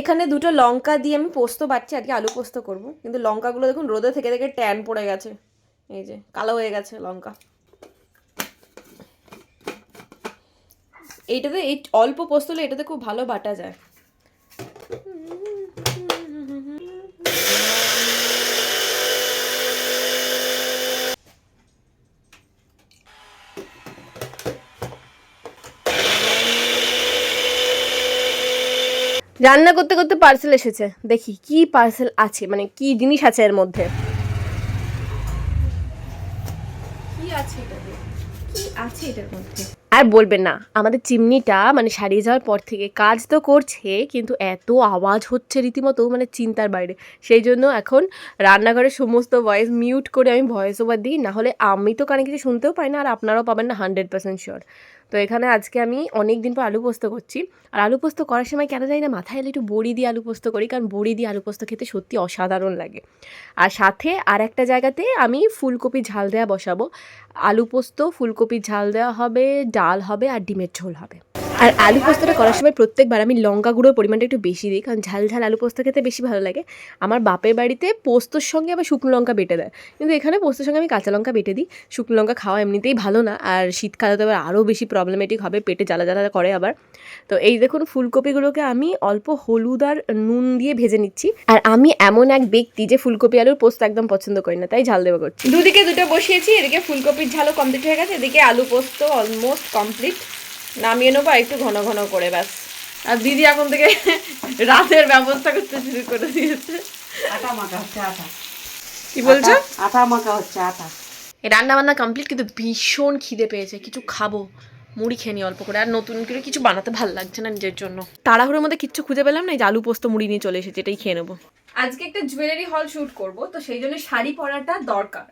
এখানে দুটো লঙ্কা দিয়ে আমি পোস্ত বাটছি, আজকে আলু পোস্ত করব। কিন্তু লঙ্কাগুলো দেখুন রোদে থেকে থেকে ট্যান পড়ে গেছে। এই যে, কালো হয়ে গেছে লঙ্কা। এইটাতে এই অল্প পোস্ত হলে এটাতে খুব ভালো বাটা যায়। রান্না করতে করতে পার্সেল এসেছে। দেখি কি পার্সেল আছে মানে কি জিনিস আছে এর মধ্যে? আর বলবেন না আমাদের চিমনিটা মানে সারিয়ে যাওয়ার পর থেকে কাজ তো করছে কিন্তু এত আওয়াজ হচ্ছে রীতিমতো মানে চিন্তার বাইরে। সেই জন্য এখন রান্নাঘরের সমস্ত ভয়েস মিউট করে আমি ভয়েস ওভার দিই না হলে আমি তো কানে কিছু শুনতেও পাই না আর আপনারাও পাবেন না হান্ড্রেড পার্সেন্ট শিওর তো এখানে আজকে আমি অনেক দিন পর আলু পোস্ত করছি। আর আলু পোস্ত করার সময় কেন জানি না, মাথায় এলে একটু বড়ি দিয়ে আলু পোস্ত করি, কারণ বড়ি দিয়ে আলু পোস্ত খেতে সত্যি অসাধারণ লাগে। আর সাথে আর একটা জায়গাতে আমি ফুলকপি ঝাল দেওয়া বসাবো। আলু পোস্ত, ফুলকপির ঝাল দেওয়া হবে, ডাল হবে আর ডিমের ঝোল হবে। আর আলু পোস্তটা করার সময় প্রত্যেকবার আমি লঙ্কা গুঁড়োর পরিমাণটা একটু বেশি দিই, কারণ ঝাল ঝাল আলু পোস্ত খেতে বেশি ভালো লাগে। আমার বাপের বাড়িতে পোস্তর সঙ্গে আবার শুকনো লঙ্কা বেটে দেয়। কিন্তু এখানে পোস্তর সঙ্গে আমি কাঁচা লঙ্কা বেটে দিই। শুকনো লঙ্কা খাওয়া এমনিতেই ভালো না, আর শীতকালে তো আবার আরও বেশি প্রবলেমেটিক হবে, পেটে জ্বালা জ্বালা করে আবার। তো এই দেখুন ফুলকপিগুলোকে আমি অল্প হলুদ আর নুন দিয়ে ভেজে নিচ্ছি। আর আমি এমন এক ব্যক্তি যে ফুলকপি আলুর পোস্ত একদম পছন্দ করি না, তাই ঝাল দেওয়া করছি। দুদিকে দুটো বসিয়েছি, এদিকে ফুলকপির ঝালও কমপ্লিট হয়ে গেছে, এদিকে আলু পোস্ত অলমোস্ট কমপ্লিট নামিয়ে নেব আর একটু ঘন ঘন করে ব্যাস। আর দিদি এখন থেকে রাতের ব্যবস্থা করতে শুরু করে দিয়েছে। আটা মাখা হচ্ছে আটা। কি বলছো? আটা মাখা হচ্ছে আটা। এই রান্না বান্না কমপ্লিট কিন্তু ভীষণ খিদে পেয়েছে। কিছু খাব মুড়ি খেয়ে নিই অল্প করে। আর নতুন করে কিছু বানাতে ভালো লাগছে না নিজের জন্য। তাড়াহুড়োর মধ্যে কিচ্ছু খুঁজে পেলাম না এই আলু পোস্ত মুড়ি নিয়ে চলে এসেছে এটাই খেয়ে নেব। আজকে একটা জুয়েলারি হল শুট করব তো সেই জন্য শাড়ি পরাটা দরকার।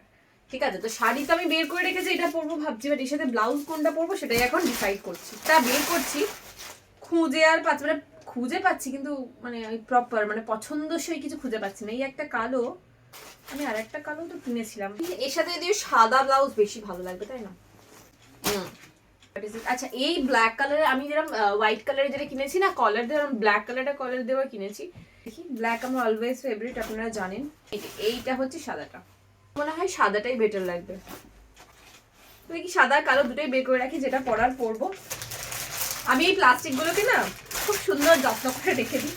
ঠিক আছে তো শাড়ি তো আমি বের করে রেখেছি এটা পরবো ভাবছি বাট এর সাথে ব্লাউজ কোনটা পরবো সেটাই এখন ডিসাইড করছি। তা বের করছি খুঁজে আর পাচ্ছি মানে খুঁজে পাচ্ছি কিন্তু মানে ওই প্রপার মানে পছন্দসই কিছু খুঁজে পাচ্ছি না। এই একটা কালো আমি আর একটা কালো তো কিনেছিলাম। এর সাথে যদি সাদা ব্লাউজ বেশি ভালো লাগবে তাই না? হুম। আচ্ছা এই ব্ল্যাক কালারের আমি যেরকম হোয়াইট কালারের যেটা কিনেছি না কলার দেওয়া ব্ল্যাক কালারটা কলার দেওয়া কিনেছি দেখি ব্ল্যাক আমার অলওয়েজ ফেভারিট আপনারা জানেন। এই এইটা হচ্ছে সাদাটা। মনে হয় সাদাটাই বেটার লাগবে। কি সাদা কালো দুটোই বের করে রাখি যেটা পরার পরবো? আমি এই প্লাস্টিকগুলোকে না খুব সুন্দর যত্ন করে রেখে দিই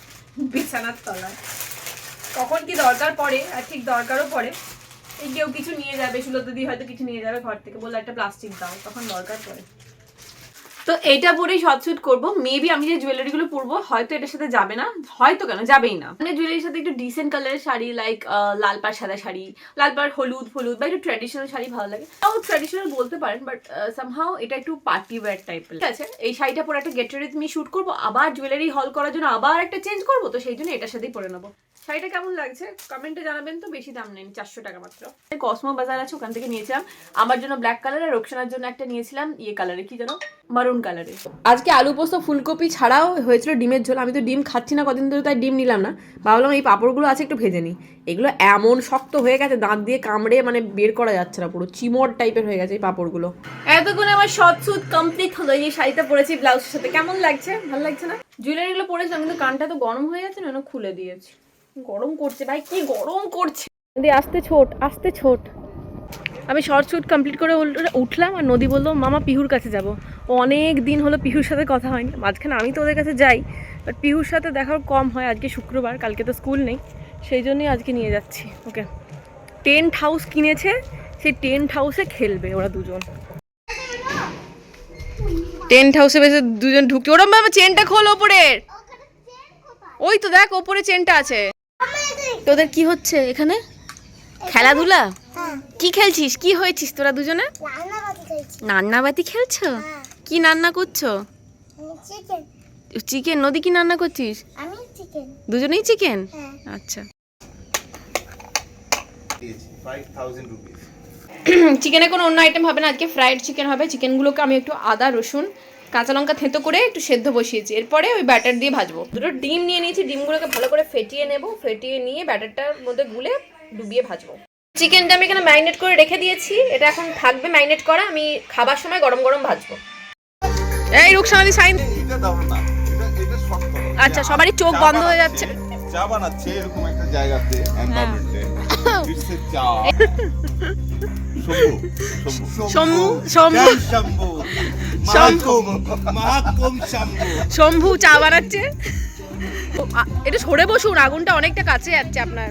বিছানার তলায়। কখন কি দরকার পড়ে, আর ঠিক দরকারও পড়ে। এই কেউ কিছু নিয়ে যাবে সুলো দিদি হয়তো কিছু নিয়ে যাবে ঘর থেকে। বলল, একটা প্লাস্টিক দাও। তখন দরকার পড়ে। তো এটা পরেই শর্ট শুট করব। মেবি আমি যে জুয়েলারিগুলো পরবো, হয়তো এটার সাথে যাবে না, হয়তো কেন, যাবেই না। মানে জুয়েলারির সাথে একটু ডিসেন্ট কালারের শাড়ি লাইক লাল পাড় সাদা শাড়ি, লাল পাড় হলুদ হলুদ, বা একটু ট্র্যাডিশনাল শাড়ি ভালো লাগে। তাও ট্র্যাডিশনাল বলতে পারেন বাট সামহাও এটা একটু পার্টি ওয়্যার টাইপ ঠিক আছে? এই শাড়িটা পরে একটা গেট রেডি আমি শুট করব, আবার জুয়েলারি হল করার জন্য আবার একটা চেঞ্জ করব, তো সেই জন্য এটার সাথেই পরে নেব। শাড়িটা কেমন লাগছে? কমেন্টে জানাবেন তো বেশি দাম নেই চারশো টাকা মাত্র। কসমো বাজার আছে ওখান থেকে নিয়েছিলাম। আমার জন্য ব্ল্যাক কালার আর রোকসানার জন্য একটা নিয়েছিলাম ইয়ে কালারে কি জানো মারুন কালারে আজকে আলু পোস্ত ফুলকপি ছাড়াও হয়েছিল ডিমের ঝোল। আমি তো ডিম খাচ্ছি না কদিন ধরে তাই ডিম নিলাম না। ভাবলাম এই পাঁপড়গুলো আছে একটু ভেজে নিই। এগুলো এমন শক্ত হয়ে গেছে দাঁত দিয়ে কামড়ে মানে বের করা যাচ্ছে না পুরো চিমট টাইপের হয়ে গেছে এই পাঁপড়গুলো। এতক্ষণ আমার শর্ট সুট কমপ্লিট হলো এই শাড়িটা পরেছি ব্লাউজের সাথে। কেমন লাগছে? ভালো লাগছে না? জুয়েলারিগুলো পরেছিলাম কিন্তু কানটা তো গরম হয়ে গেছে না খুলে দিয়েছি। গরম করছে ভাই কি গরম করছে? নদী আসতে ছোট আসতে ছোট। আমি শর্ট শুট কমপ্লিট করে উঠলাম আর নদী বলল মামা পিহুর কাছে যাব। ও অনেক দিন হলো পিহুর সাথে কথা হয়নি। মাঝখানে আমি তো ওদের কাছে যাই বাট পিহুর সাথে দেখার কম হয় আজকে শুক্রবার কালকে তো স্কুল নেই। সেই জন্যই আজকে নিয়ে যাচ্ছি ওকে। টেন্ট হাউস কিনেছে সেই টেন্ট হাউসে খেলবে ওরা দুজন। টেন্ট হাউসে বেশি দুজন ঢুকছে। ওরম ভাবে চেনটা খোল ওপরের। ওই তো দেখ ওপরে চেনটা আছে। তোদের কি হচ্ছে এখানে? খেলাধুলা? কি খেলছিস? কি হয়েছিস তোরা দুজনে? নান্নাবাতি খেলছো। কি রান্না করছ? Chicken chicken? নদী কি রান্না করছিস? আমি চিকেন দুজনেই চিকেন হ্যাঁ। আচ্ছা। চিকেনে কোনো অন্য আইটেম হবে না আজকে ফ্রাইড চিকেন হবে। চিকেনগুলোকে আমি একটু আদা রসুন কাঁচা লঙ্কা থেঁতো করে একটু সেদ্ধ বসিয়েছি। এরপরে ওই ব্যাটার দিয়ে ভাজবো। দুটো ডিম নিয়ে নিয়েছি ডিমগুলোকে ভালো করে ফেটিয়ে নেব। ফেটিয়ে নিয়ে ব্যাটারটার মধ্যে গুলে ডুবিয়ে ভাজবো। চিকেনটা আমি এখানে ম্যারিনেট করে রেখে দিয়েছি। এটা এখন থাকবে ম্যারিনেট করা। আমি খাবার সময় গরম গরম ভাজবো। এই রুকসানাদি সাইন। আচ্ছা সবারই চোখ বন্ধ হয়ে যাচ্ছে। চা বানাচ্ছে এরকম একটা জায়গাতে এনভায়রনমেন্টে ইটস চা। শম্ভু শম্ভু। শম্ভু শম্ভু? শম্ভু? শম্ভু। শম্ভু। শম্ভু চা বানাচ্ছে? একটু সরে বসুন আগুনটা অনেকটা কাছে যাচ্ছে আপনার।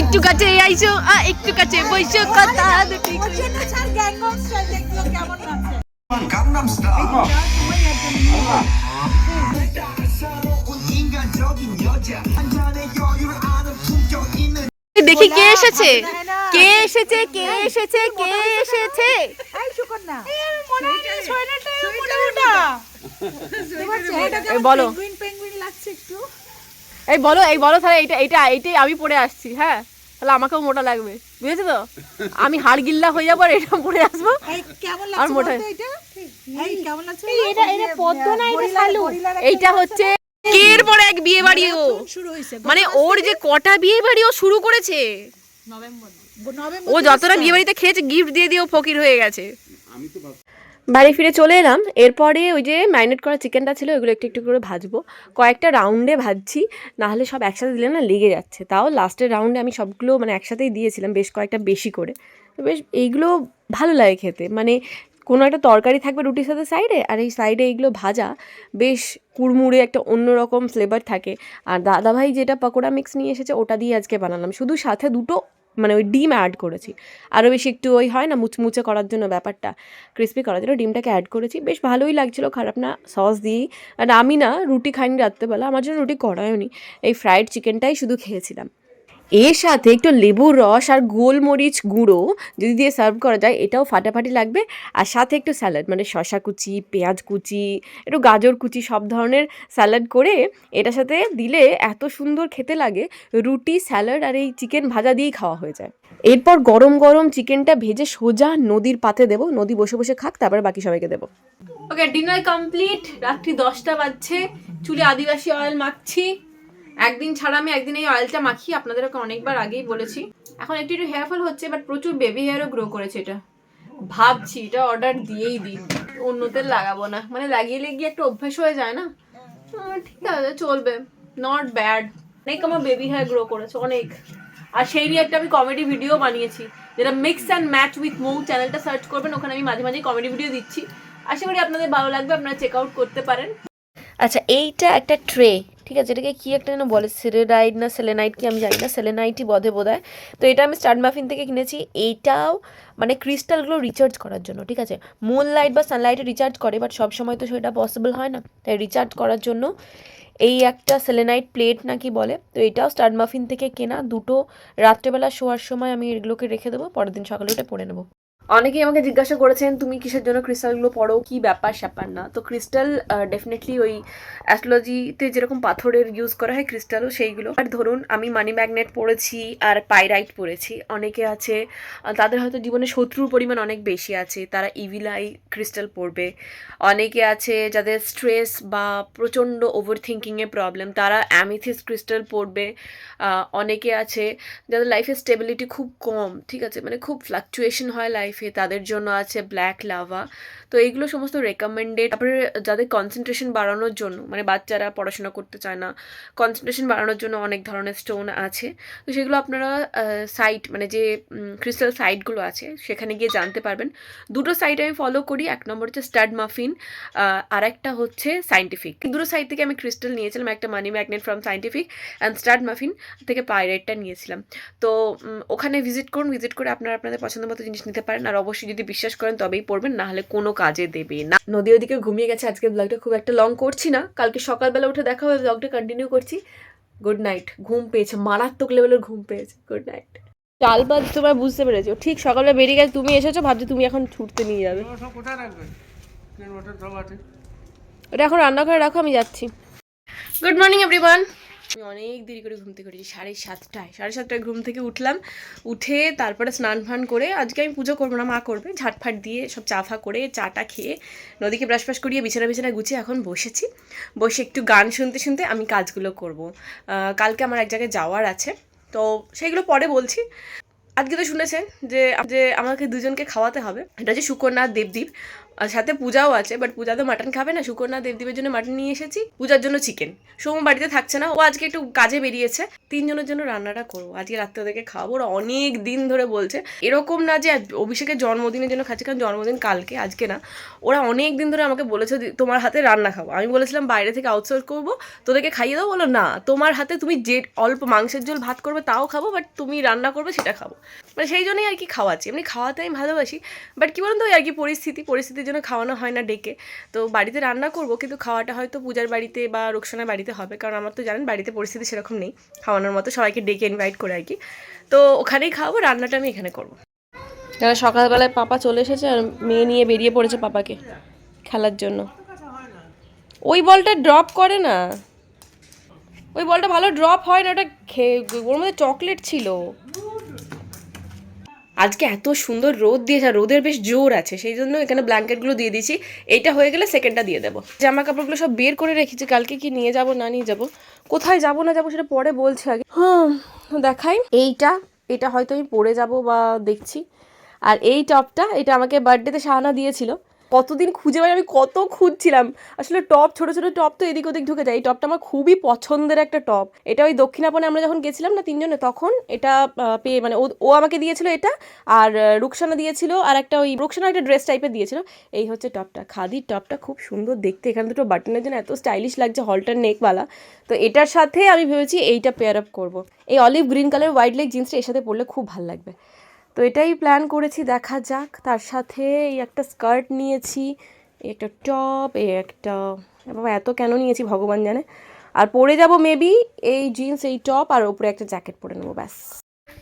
একটু কাছে আইসো আ, একটু কাছে বইসো কথা দুটি দেখি কে এসেছে? কে এসেছে? কে এসেছে? কে এসেছে? এই বলো। এই বলো এই বলো তাহলে এইটা এইটা এইটাই আমি পরে আসছি হ্যাঁ? তাহলে আমাকেও মোটা লাগবে বুঝেছ তো? আমি হাড় গিল্লা হয়ে যাব আর এটা পরে আসব। আর মোটা এটা? এটা এটা এইটা হচ্ছে কের পরে এক বিয়ে বাড়ি ও? মানে ওর যে কটা বিয়ে বাড়ি ও শুরু করেছে? ও যতটা বিয়ে বাড়িতে খেয়েছে গিফট দিয়ে দিয়ে ও ফকির হয়ে গেছে। বাড়ি ফিরে চলে এলাম এরপরে ওই যে ম্যারিনেট করা চিকেনটা ছিল ওইগুলো একটু একটু করে ভাজবো। কয়েকটা রাউন্ডে ভাজছি নাহলে সব একসাথে দিলে না লেগে যাচ্ছে। তাও লাস্টের রাউন্ডে আমি সবগুলো মানে একসাথেই দিয়েছিলাম বেশ কয়েকটা বেশি করে। তো বেশ এইগুলো ভালো লাগে খেতে। মানে কোনো একটা তরকারি থাকবে রুটির সাথে সাইডে, আর এই সাইডে এইগুলো ভাজা, বেশ কুড়মুড়ে একটা অন্যরকম ফ্লেভার থাকে। আর দাদাভাই যেটা পকোড়া মিক্স নিয়ে এসেছে, ওটা দিয়ে আজকে বানালাম। শুধু সাথে দুটো মানে ওই ডিম অ্যাড করেছি। আরও বেশি একটু ওই হয় না, মুচমুচে করার জন্য ব্যাপারটা ক্রিস্পি করার জন্য ডিমটাকে অ্যাড করেছি। বেশ ভালোই লাগছিল, খারাপ না সস দিয়েই। আর আমি না, রুটি খাইনি রাত্রেবেলা, আমার জন্য রুটি করায়ও নি। এই ফ্রাইড চিকেনটাই শুধু খেয়েছিলাম। এর সাথে একটু লেবুর রস আর গোলমরিচ গুঁড়ো যদি দিয়ে সার্ভ করা যায়, এটাও ফাটাফাটি লাগবে। আর সাথে একটু স্যালাড মানে শশা কুচি, পেঁয়াজ কুচি, একটু গাজর কুচি, সব ধরনের স্যালাড করে এটার সাথে দিলে এত সুন্দর খেতে লাগে, রুটি স্যালাড আর এই চিকেন ভাজা দিয়েই খাওয়া হয়ে যায়। এরপর গরম গরম চিকেনটা ভেজে সোজা নদীর পাতে দেবো। নদী বসে বসে খাক, তারপরে বাকি সবাইকে দেবো। ওকে ডিনার কমপ্লিট রাত্রি দশটা বাজছে। চুলে আদিবাসী অয়েল মাখছি। একদিন ছাড়া আমি একদিন এই অয়েলটা মাখি আপনাদেরকে অনেকবার আগেই বলেছি। এখন একটু একটু হেয়ার ফল হচ্ছে বাট প্রচুর বেবি হেয়ারও গ্রো করেছে এটা। ভাবছি, এটা অর্ডার দিয়েই দিই। অন্যদের লাগাবো না। মানে লাগিয়ে লেগিয়ে একটা অভ্যেস হয়ে যায় না? ঠিক আছে, চলবে। নট ব্যাড অনেক আমার বেবি হেয়ার গ্রো করেছে, অনেক। আর সেই নিয়ে একটা আমি কমেডি ভিডিও বানিয়েছি, যেটা mix and match with Mou চ্যানেলটা সার্চ করবেন, ওখানে আমি মাঝে মাঝে কমেডি ভিডিও দিচ্ছি। আশা করি আপনাদের ভালো লাগবে, আপনারা চেক আউট করতে পারেন। আচ্ছা এইটা একটা ট্রে ঠিক আছে? এটাকে কী একটা যেন বলে? সেলেনাইট না সেলেনাইট কি আমি জানি না। সেলেনাইটই বধে বোধ তো এটা আমি স্টার্ট মাফিন থেকে কিনেছি। এইটাও মানে ক্রিস্টালগুলো রিচার্জ করার জন্য, ঠিক আছে? মুন লাইট বা সানলাইটে রিচার্জ করে বাট সব সময় তো সেটা পসিবল হয় না। তাই রিচার্জ করার জন্য এই একটা সেলেনাইট প্লেট নাকি বলে? তো এটাও স্টার্ট মাফিন থেকে কেনা। দুটো রাত্রেবেলা শোয়ার সময় আমি এগুলোকে রেখে দেবো। পরের দিন সকালে উঠে পরে নেব। অনেকেই আমাকে জিজ্ঞাসা করেছেন, তুমি কিসের জন্য ক্রিস্টালগুলো পড়ো? কি ব্যাপার স্যাপার না? তো ক্রিস্টাল ডেফিনেটলি ওই অ্যাস্ট্রোলজিতে যেরকম পাথরের ইউজ করা হয়, ক্রিস্টালও সেইগুলো। আর ধরুন, আমি মানি ম্যাগনেট পড়েছি আর পাইরাইট পড়েছি। অনেকে আছে তাদের হয়তো জীবনে শত্রুর পরিমাণ অনেক বেশি আছে, তারা ইভিলাই ক্রিস্টাল পড়বে। অনেকে আছে যাদের স্ট্রেস বা প্রচণ্ড ওভার থিঙ্কিংয়ের প্রবলেম তারা অ্যামিথিস ক্রিস্টাল পড়বে। অনেকে আছে যাদের লাইফে স্টেবিলিটি খুব কম, ঠিক আছে? মানে খুব ফ্লাকচুয়েশন হয় লাইফে তাদের জন্য আছে ব্ল্যাক লাভা তো এইগুলো সমস্ত রেকমেন্ডেড তারপরে যাদের কনসেন্ট্রেশন বাড়ানোর জন্য মানে বাচ্চারা পড়াশোনা করতে চায় না কনসেন্ট্রেশন বাড়ানোর জন্য অনেক ধরনের স্টোন আছে। তো সেগুলো আপনারা সাইট মানে যে ক্রিস্টাল সাইটগুলো আছে, সেখানে গিয়ে জানতে পারবেন। দুটো সাইট আমি ফলো করি, এক নম্বর হচ্ছে স্টাড মাফিন আর একটা হচ্ছে সাইন্টিফিক দুটো সাইট থেকে আমি ক্রিস্টাল নিয়েছিলাম, একটা money magnet from scientific and stud muffin থেকে পাইরেটটা নিয়েছিলাম। তো ওখানে ভিজিট করুন ভিজিট করে আপনারা আপনাদের পছন্দ মতো জিনিস নিতে পারেন। আর অবশ্যই যদি বিশ্বাস করেন তবেই পড়বেন না হলে কোনো কাজে দেবে। না নদী ওদিকে ঘুমিয়ে গেছে। আজকে ব্লগটা খুব একটা লং করছি না। কালকে সকালবেলা উঠে দেখা হবে ব্লগটা কন্টিনিউ করছি। গুড নাইট ঘুম পেয়েছে। মারাত্মক লেভেলের ঘুম পেয়েছে। গুড নাইট চালবাজ তোমরা বুঝতে পেরেছ? ঠিক সকালবেলা বেরিয়ে গেছে তুমি এসেছ ভাবছি তুমি এখন ছুটতে নিয়ে যাবে। ওটা এখন রান্নাঘরে রাখো আমি যাচ্ছি। গুড মর্নিং এভরিওয়ান আমি অনেক দেরি করে ঘুম থেকে উঠেছি, সাড়ে সাতটায় সাড়ে সাতটায় ঘুম থেকে উঠলাম, উঠে তারপরে স্নান ফান করে আজকে আমি পুজো করব না, মা করবে, ঝাটফাট দিয়ে সব চা ফা করে চাটা খেয়ে নদীকে ব্রাশ ফ্রাশ করিয়ে বিছানা বিছানা গুছিয়ে এখন বসেছি। বসে একটু গান শুনতে শুনতে আমি কাজগুলো করব। কালকে আমার এক জায়গায় যাওয়ার আছে, তো সেইগুলো পরে বলছি। আজকে তো শুনেছেন যে আমাকে দুজনকে খাওয়াতে হবে, এটা হচ্ছে সুকন্যা দেবদীপ। আর সাথে পূজাও আছে বাট পূজা তো মাটন খাবে না। সুকন্যা দেবদীপের জন্য মাটন নিয়ে এসেছি। পূজার জন্য চিকেন সোম বাড়িতে থাকছে না। ও আজকে একটু কাজে বেরিয়েছে। তিনজনের জন্য রান্নাটা করব। আজকে রাত্রে ওদেরকে খাওয়াবো। ওরা অনেক দিন ধরে বলছে। এরকম না যে অভিষেকের জন্মদিনের জন্য খাচ্ছে, কারণ জন্মদিন কালকে, আজকে না। ওরা অনেক দিন ধরে আমাকে বলেছে "দি- তোমার হাতে রান্না খাব। আমি বলেছিলাম, বাইরে থেকে আউটসোর্স করব, তোদেরকে খাইয়ে দেবো? বলো না, তোমার হাতে তুমি যে অল্প মাংসের ঝোল ভাত করবে, তাও খাব বাট তুমি রান্না করবে, সেটা খাব। মানে সেই জন্যই আর কি খাওয়াচ্ছি। এমনি খাওয়াতে আমি ভালোবাসি বাট কী বলুন তো আর কি পরিস্থিতি, পরিস্থিতির জন্য খাওয়ানো হয় না ডেকে। তো বাড়িতে রান্না করব, কিন্তু খাওয়াটা হয়তো পূজার বাড়িতে বা রোকসানার বাড়িতে হবে, কারণ আমার তো জানেন বাড়িতে পরিস্থিতি সেরকম নেই। খাওয়ানোর মতো সবাইকে ডেকে ইনভাইট করে আর কি। তো ওখানেই খাওয়াবো, রান্নাটা আমি এখানে করব। যারা সকালবেলায় পাপা চলে এসেছে আর মেয়ে নিয়ে বেরিয়ে পড়েছে পাপাকে খেলার জন্য। ওই বলটা ড্রপ করে না। ওই বলটা ভালো ড্রপ হয় না, ওটা খেয়ে ওর মধ্যে চকলেট ছিল। আজকে এত সুন্দর রোদ দিয়েছে, আর রোদের বেশ জোর আছে, সেই জন্য এখানে ব্ল্যাঙ্কেটগুলো দিয়ে দিয়েছি। এইটা হয়ে গেলে সেকেন্ডটা দিয়ে দেবো। জামা কাপড়গুলো সব বের করে রেখেছি, কালকে কি নিয়ে যাব না নিয়ে যাব, কোথায় যাব না যাব সেটা পরে বলছি আগে। হ্যাঁ দেখাই। এইটা, এটা হয়তো আমি পরে যাব বা দেখছি। আর এই টপটা, এটা আমাকে বার্থডেতে সাহানা দিয়েছিল। কতদিন খুঁজে পাই আমি কত খুঁজছিলাম। আসলে টপ, ছোট ছোট টপ তো এদিক ওদিক ঢুকে যায়। এই টপটা আমার খুবই পছন্দের একটা টপ। এটা ওই দক্ষিণাপনে আমরা যখন গেছিলাম না তিনজনে, তখন এটা পেয়ে মানে ও আমাকে দিয়েছিল এটা, আর রুকসানা দিয়েছিল, আর একটা ওই রুকসানা একটা ড্রেস টাইপের দিয়েছিল। এই হচ্ছে টপটা। খাদির টপটা খুব সুন্দর দেখতে। এখানে দুটো বাটনের জন্য এত স্টাইলিশ লাগছে হলটার নেকওয়ালা তো এটার সাথে আমি ভেবেছি এইটা পেয়ার আপ করব। এই olive green colour white leg জিন্সটা এর সাথে পরলে খুব ভালো লাগবে। তো এটাই প্ল্যান করেছি, দেখা যাক। তার সাথে এই একটা স্কার্ট নিয়েছি একটা টপ এই একটা, বাবা, এত কেন নিয়েছি ভগবান জানে। আর পরে যাব মেবি এই জিন্স এই টপ আর ওপরে একটা জ্যাকেট পরে নেব, ব্যাস।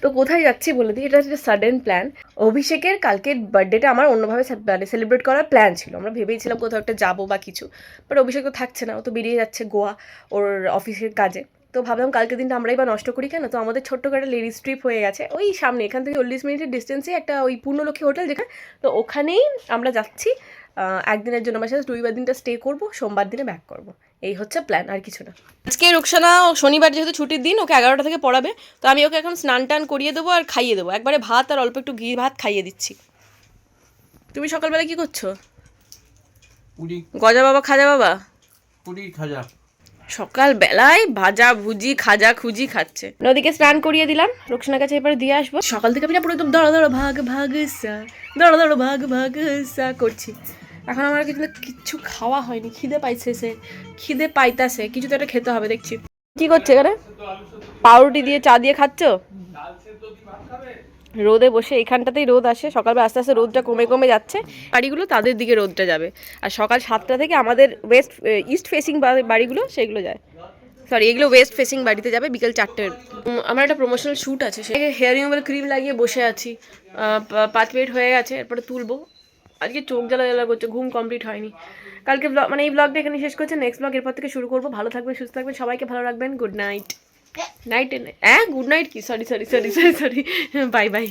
তো কোথায় যাচ্ছি বলে দিই, এটা হচ্ছে সাডেন প্ল্যান অভিষেকের কালকের বার্থডেটা আমার অন্যভাবে মানে সেলিব্রেট করার প্ল্যান ছিল। আমরা ভেবেছিলাম কোথাও একটা যাব বা কিছু বাট অভিষেক তো থাকছে না, ও তো বেরিয়ে যাচ্ছে গোয়া, ওর অফিসের কাজে। তো ভাবলাম কালকে দিনটা আমরাই বা নষ্ট করি কেন? তো আমাদের ছোট্ট একটা লেডিস ট্রিপ হয়ে গেছে। ওই সামনে এখান থেকে চল্লিশ মিনিটের ডিস্টেন্সে একটা ওই পূর্ণলক্ষ্মী হোটেল যেখানে। তো ওখানেই আমরা যাচ্ছি। একদিনের জন্য আমার সাথে রবিবার দিনটা স্টে করব সোমবার দিনে ব্যাক করব। এই হচ্ছে প্ল্যান আর কিছু না। আজকে রুকসানা শনিবার যেহেতু ছুটির দিন ওকে এগারোটা থেকে পড়াবে। তো আমি ওকে এখন স্নান টান করিয়ে দেবো আর খাইয়ে দেবো। একবারে ভাত আর অল্প একটু ঘি ভাত খাইয়ে দিচ্ছি। তুমি সকালবেলা কি করছ? গজা বাবা খাজা বাবা? পুরি খাজা। সকাল বেলায় ভাজা ভুজি খাজা খুজি খাচ্ছে। নদীকে স্নান করিয়ে দিলাম রোকসানার কাছে এবার দিয়ে আসব। সকাল থেকে আমি না পুরো একদম দড়া দড়ো ভাগ ভাগ সা দড়া দড়ো ভাগ ভাগ সা করছি। এখন আমার কিন্তু কিচ্ছু খাওয়া হয়নি খিদে পাইছে সে খিদে পাইতাছে কিছু তো একটা খেতে হবে দেখছি। কি করছে এখানে? পাউরুটি দিয়ে চা দিয়ে খাচ্ছ? রোদে বসে এখানটাতেই রোদ আসে। সকালবেলা আস্তে আস্তে রোদটা কমে কমে যাচ্ছে। বাড়িগুলো তাদের দিকে রোদটা যাবে। আর সকাল সাতটা থেকে আমাদের ওয়েস্ট ইস্ট ফেসিং বাড়িগুলো সেগুলো যায়। সরি এগুলো ওয়েস্ট ফেসিং বাড়িতে যাবে, বিকেল চারটের। আমার একটা প্রমোশনাল শ্যুট আছে সে হেয়ার রিমুভাল ক্রিম লাগিয়ে বসে আছি। পাঁচ মিনিট হয়ে গেছে, এরপরে তুলবো। আজকে চোখ জ্বালা জ্বালা করছে, ঘুম কমপ্লিট হয়নি। কালকে ব্লগ মানে এই ব্লগটা এখানে শেষ করছে নেক্সট ব্লগ এরপর থেকে শুরু করব। ভালো থাকবেন, সুস্থ থাকবেন, সবাইকে ভালো রাখবেন গুড নাইট নাইট হ্যাঁ গুড নাইট কি sorry sorry sorry sorry sorry bye bye